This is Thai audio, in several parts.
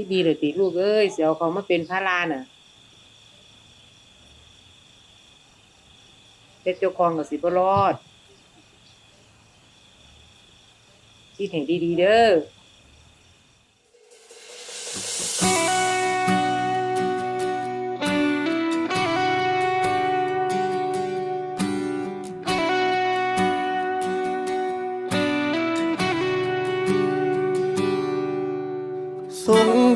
ที่ดีเลยติลูกเอ้ยเสียวเขามาเป็นพระลาน่ะเป็นเจ้าของกับสิบรอดคิดให้ดีๆเด้อ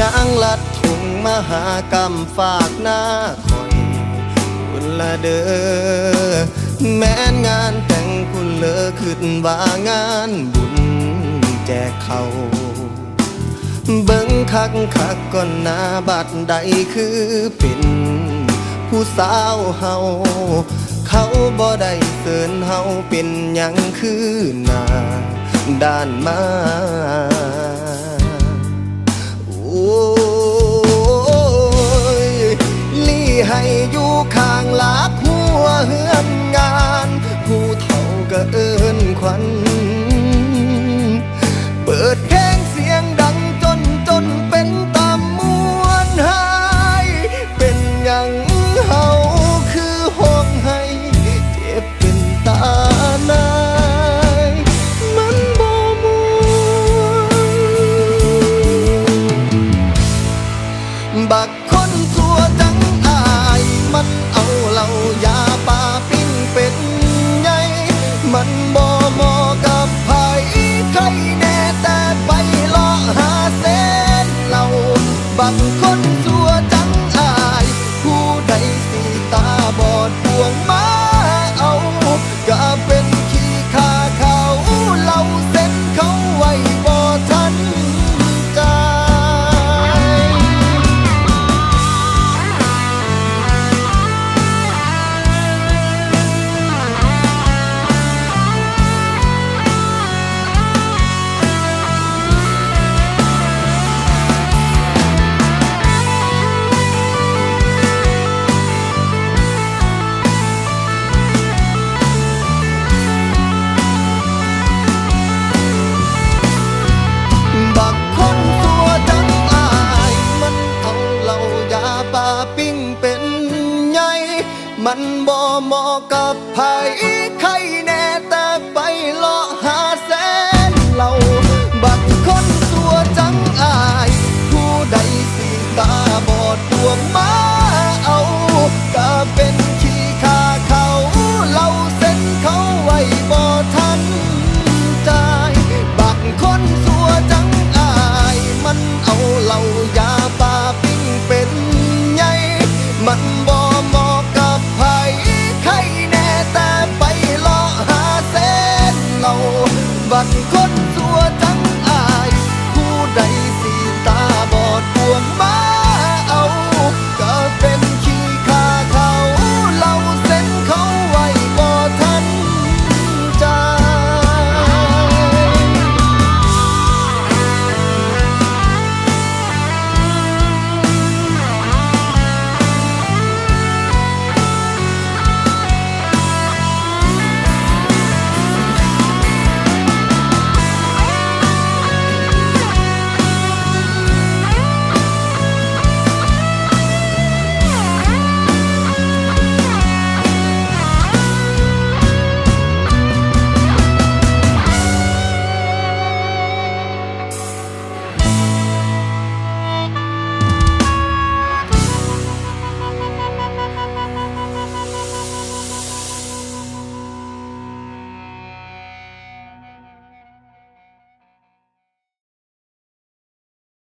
ยางลัดถุงมหากรรมฝากหน้าคอยคุณละเด้อแม้นงานแต่งคุณเลอขึ้นว่างานบุญแจกเขาเบิ่งคักคักก่อนหน้าบัดใดคือเป็นผู้สาวเฮาเขาบ่ได้เสินเฮาเป็นยังคือหน้าด้านมา จังอายมันเอาเหล่ายาปลาปิ้งเป็ดไงมันบ่เหมาะกับไผใครแน่แต่ไปเลาะหาเส้นเหล่าบางคนันบ่เหมาะกับไผใครแน่แต่ไปเลาะหาแสนเหลาบัดคนตัวจังอาย ผู้ใดสิตาบอดดวมาเอาก็เป็นขี้ขาเขาเล่าเส้นเขาไวบ่ทันใจบักคนสัวจังอาย มันเอาเหล่ายาปาปิ้งเป็นใหมัน